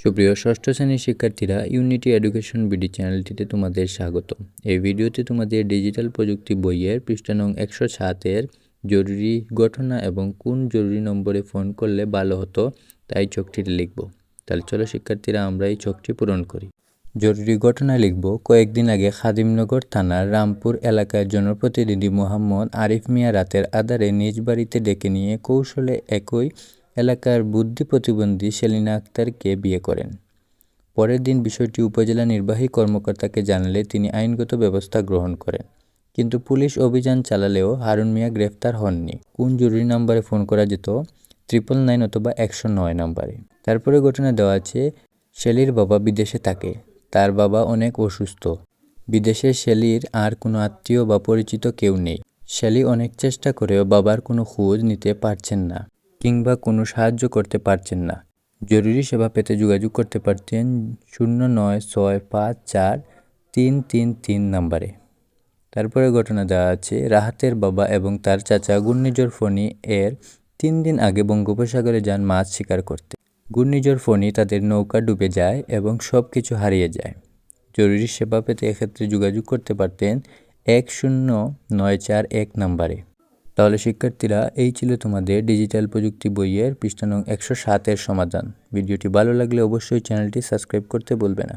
সুপ্রিয় ষষ্ঠ শ্রেণির শিক্ষার্থীরা ইউনিটি এডুকেশন বিডি চ্যানেলটিতে তোমাদের স্বাগত এই ভিডিওতে তোমাদের ডিজিটাল প্রযুক্তি বইয়ের পৃষ্ঠা নং একশো সাতের জরুরি ঘটনা এবং কোন জরুরি নম্বরে ফোন করলে ভালো হতো তাই চোখটিতে লিখব। তাহলে চলো শিক্ষার্থীরা, আমরা এই চোখটি পূরণ করি। জরুরি ঘটনা লিখব। কয়েকদিন আগে খাদিমনগর থানার রামপুর এলাকার জনপ্রতিনিধি মোহাম্মদ আরিফ মিয়া রাতের আধারে নিজ বাড়িতে ডেকে নিয়ে কৌশলে একই এলাকার বুদ্ধি প্রতিবন্ধী সেলিনা আক্তারকে বিয়ে করেন। পরের দিন বিষয়টি উপজেলা নির্বাহী কর্মকর্তাকে জানালে তিনি আইনগত ব্যবস্থা গ্রহণ করেন। কিন্তু পুলিশ অভিযান চালালেও হারুন মিয়া গ্রেফতার হননি। কোন জরুরি নম্বরে ফোন করা যেত? ট্রিপল নাইন অথবা একশো নয় নম্বরে। তারপরে ঘটনা দেওয়া আছে, শেলির বাবা বিদেশে থাকে। তার বাবা অনেক অসুস্থ। বিদেশে শেলির আর কোনো আত্মীয় বা পরিচিত কেউ নেই। শেলি অনেক চেষ্টা করেও বাবার কোনো খোঁজ নিতে পারছেন না। কিংবা কোনো সাহায্য করতে পারছেন না। জরুরি সেবা পেতে যোগাযোগ করতে পারতেন শূন্য নয় ছয় পাঁচ চার তিন তিন তিন নম্বরে। তারপরে ঘটনা দেওয়া আছে, রাহাতের বাবা এবং তার চাচা ঘূর্ণিঝড় ফণি এর তিন দিন আগে বঙ্গোপসাগরে যান মাছ শিকার করতে। ঘূর্ণিঝড় ফণি তাদের নৌকা ডুবে যায় এবং সব কিছু হারিয়ে যায়। জরুরি সেবা পেতে এক্ষেত্রে যোগাযোগ করতে পারতেন এক শূন্য নয় চার এক নম্বরে। তাহলে শিক্ষার্থীরা, এই ছিল তোমাদের ডিজিটাল প্রযুক্তি বইয়ের পৃষ্ঠানং একশো সাতের সমাধান। ভিডিওটি ভালো লাগলে অবশ্যই চ্যানেলটি সাবস্ক্রাইব করতে বলবে না।